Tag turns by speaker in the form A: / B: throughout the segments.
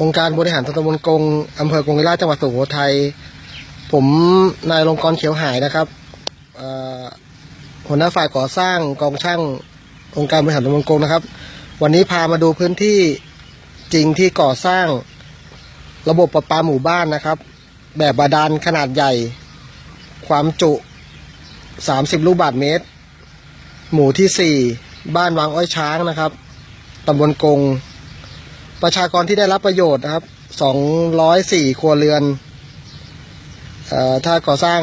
A: องค์การบริหารส่วนตำบลกงอำเภอกงไกรลาชจังหวัดสุโขทัย ผมนายลงกรณ์เขียวหายนะครับหัวหน้าฝ่ายก่อสร้างกองช่างองค์การบริหารส่วนตำบลกงนะครับ วันนี้พามาดูพื้นที่จริงที่ก่อสร้างระบบประปาหมู่บ้านนะครับ แบบบาดาลขนาดใหญ่ ความจุ 30 ลูกบาทเมตร หมู่ที่ 4 บ้านวังอ้อยช้างนะครับตำบลกง ประชากรที่ได้รับประโยชน์นะครับ 204 ครัวเรือนเออถ้าก่อสร้าง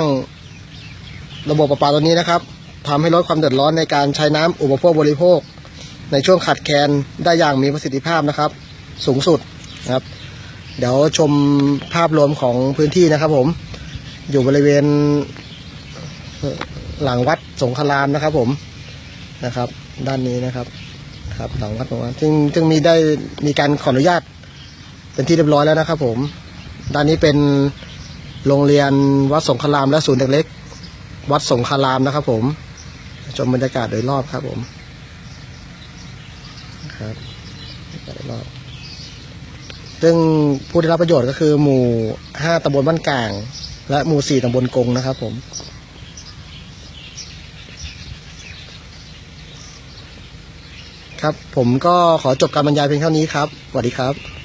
A: ระบบประปาตัวนี้นะครับทำให้ลดความเดือดร้อนในการใช้น้ำอุปโภคบริโภค ในช่วงขาดแคลนได้อย่างมีประสิทธิภาพนะครับ สูงสุดนะครับ เดี๋ยวชมภาพรวมของพื้นที่นะครับผม อยู่บริเวณหลังวัดสงครามนะครับผมนะครับ ด้านนี้นะครับ ครับหลังวัดสงครามซึ่งซึ่งมีได้มีการขออนุญาต เป็นที่เรียบร้อยแล้วนะครับ ผม ด้านนี้เป็นโรงเรียนวัดสงครามและศูนย์เด็กเล็ก วัดสงครามนะครับ ผมชมบรรยากาศโดยรอบครับ ผมครับบรรยากาศโดยรอบซึ่งผู้ได้รับประโยชน์ก็คือหมู่ห้าตำบลบ้านกลาง และหมู่สี่ตำบลกงนะครับผม ครับ ผมก็ขอจบการบรรยายเพียงเท่านี้ครับสวัสดีครับ